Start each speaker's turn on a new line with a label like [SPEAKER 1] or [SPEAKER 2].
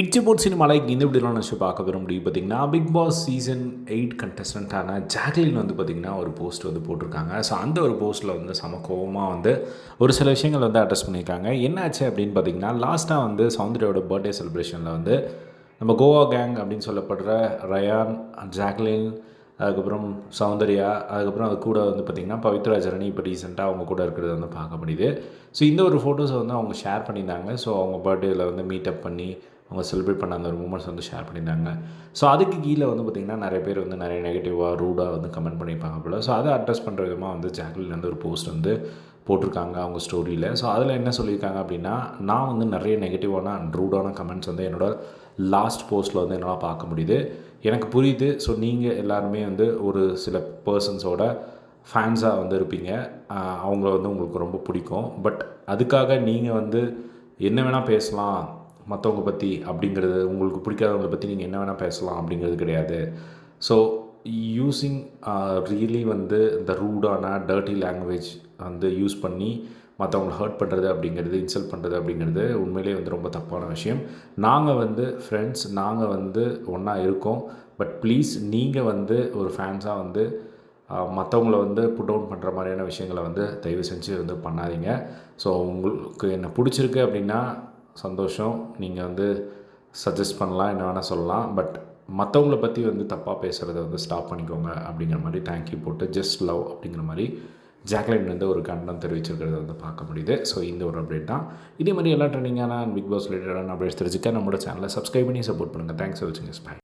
[SPEAKER 1] It's boat சினிமாவில் இந்த இப்படிலாம் விஷயம் பார்க்க வர முடியும் பார்த்திங்கன்னா பிக் பாஸ் சீசன் எயிட் கண்டஸ்டண்ட்டான ஜாக்லின் வந்து பார்த்திங்கன்னா ஒரு போஸ்ட் வந்து போட்டிருக்காங்க. ஸோ அந்த ஒரு போஸ்ட்டில் வந்து சம கோவமாக வந்து ஒரு சில விஷயங்கள் வந்து அட்ரஸ் பண்ணியிருக்காங்க. என்னாச்சு அப்படின்னு பார்த்தீங்கன்னா லாஸ்ட்டாக வந்து சௌந்தர்யோட பர்த்டே செலிப்ரேஷனில் வந்து நம்ம கோவா கேங் அப்படின்னு சொல்லப்படுற ரயான் ஜாக்லின் அதுக்கப்புறம் சௌந்தர்யா அதுக்கப்புறம் அது கூட வந்து பார்த்திங்கன்னா பவித்ரா ஜரணி இப்போ ரீசெண்டாக அவங்க கூட இருக்கிறது வந்து பார்க்க முடியுது. ஸோ இந்த ஒரு ஃபோட்டோஸை வந்து அவங்க ஷேர் பண்ணியிருந்தாங்க. ஸோ அவங்க பர்த்டேயில் வந்து மீட்டப் பண்ணி அவங்க செலிப்ரேட் பண்ண அந்த ஒரு மூமெண்ட்ஸ் வந்து ஷேர் பண்ணியிருந்தாங்க. ஸோ அதுக்கு கீழே வந்து பார்த்திங்கன்னா நிறைய பேர் வந்து நிறைய நெகட்டிவாக ரூடாக வந்து கமெண்ட் பண்ணியிருப்பாங்க போல். ஸோ அதை அட்ரஸ் பண்ணுற விதமாக வந்து ஜாக்லின் வந்து ஒரு போஸ்ட் வந்து போட்டிருக்காங்க அவங்க ஸ்டோரியில் ஸோ அதில் என்ன சொல்லியிருக்காங்க அப்படின்னா நான் வந்து நிறைய நெகட்டிவான அண்ட் ரூடான கமெண்ட்ஸ் வந்து என்னோட லாஸ்ட் போஸ்ட்டில் வந்து என்னால் பார்க்க முடியுது. எனக்கு புரியுது. ஸோ நீங்கள் எல்லாருமே வந்து ஒரு சில பர்சன்ஸோட ஃபேன்ஸாக வந்து இருப்பீங்க. அவங்கள வந்து உங்களுக்கு ரொம்ப பிடிக்கும். பட் அதுக்காக நீங்கள் வந்து என்ன வேணால் பேசலாம். மற்றவங்க பற்றி அப்படிங்கிறது உங்களுக்கு பிடிக்காதவங்கள பற்றி நீங்கள் என்ன வேணால் பேசலாம் அப்படிங்கிறது கிடையாது. ஸோ யூஸிங் ரியலி வந்து இந்த ரூடான டர்ட்டி லாங்குவேஜ் வந்து யூஸ் பண்ணி மற்றவங்களை ஹர்ட் பண்ணுறது அப்படிங்கிறது இன்சல்ட் பண்ணுறது அப்படிங்கிறது உண்மையிலேயே வந்து ரொம்ப தப்பான விஷயம். நாங்கள் வந்து ஃப்ரெண்ட்ஸ் நாங்கள் வந்து ஒன்றா இருக்கோம். பட் ப்ளீஸ் நீங்கள் வந்து ஒரு ஃபேன்ஸாக வந்து uh, மற்றவங்கள வந்து புட் டவுன் பண்ணுற மாதிரியான விஷயங்களை வந்து தயவு செஞ்சு வந்து பண்ணாதீங்க. ஸோ உங்களுக்கு என்ன பிடிச்சிருக்கு அப்படின்னா சந்தோஷம். நீங்கள் வந்து சஜஸ்ட் பண்ணலாம் என்ன வேணால் சொல்லலாம். பட் மற்றவங்கள பற்றி வந்து தப்பாக பேசுகிறத வந்து ஸ்டாப் பண்ணிக்கோங்க அப்படிங்கிற மாதிரி தேங்க்யூ போட்டு ஜஸ்ட் லவ் அப்படிங்கிற மாதிரி ஜாக்லைன் வந்து ஒரு கண்டனம் தெரிவிச்சிருக்கிறத வந்து பார்க்க முடியுது. ஸோ இந்த ஒரு அப்டேட் தான். இதே மாதிரி எல்லா ட்ரெண்டிங்கான பிக் பாஸ் ரிலேட்டடான அப்டேட்ஸ் தெரிஞ்சுக்க நம்மளோட சேனலை சப்ஸ்கிரைப் பண்ணி சப்போர்ட் பண்ணுங்கள் தேங்க்ஸ் ஃபார் வாட்சிங் பை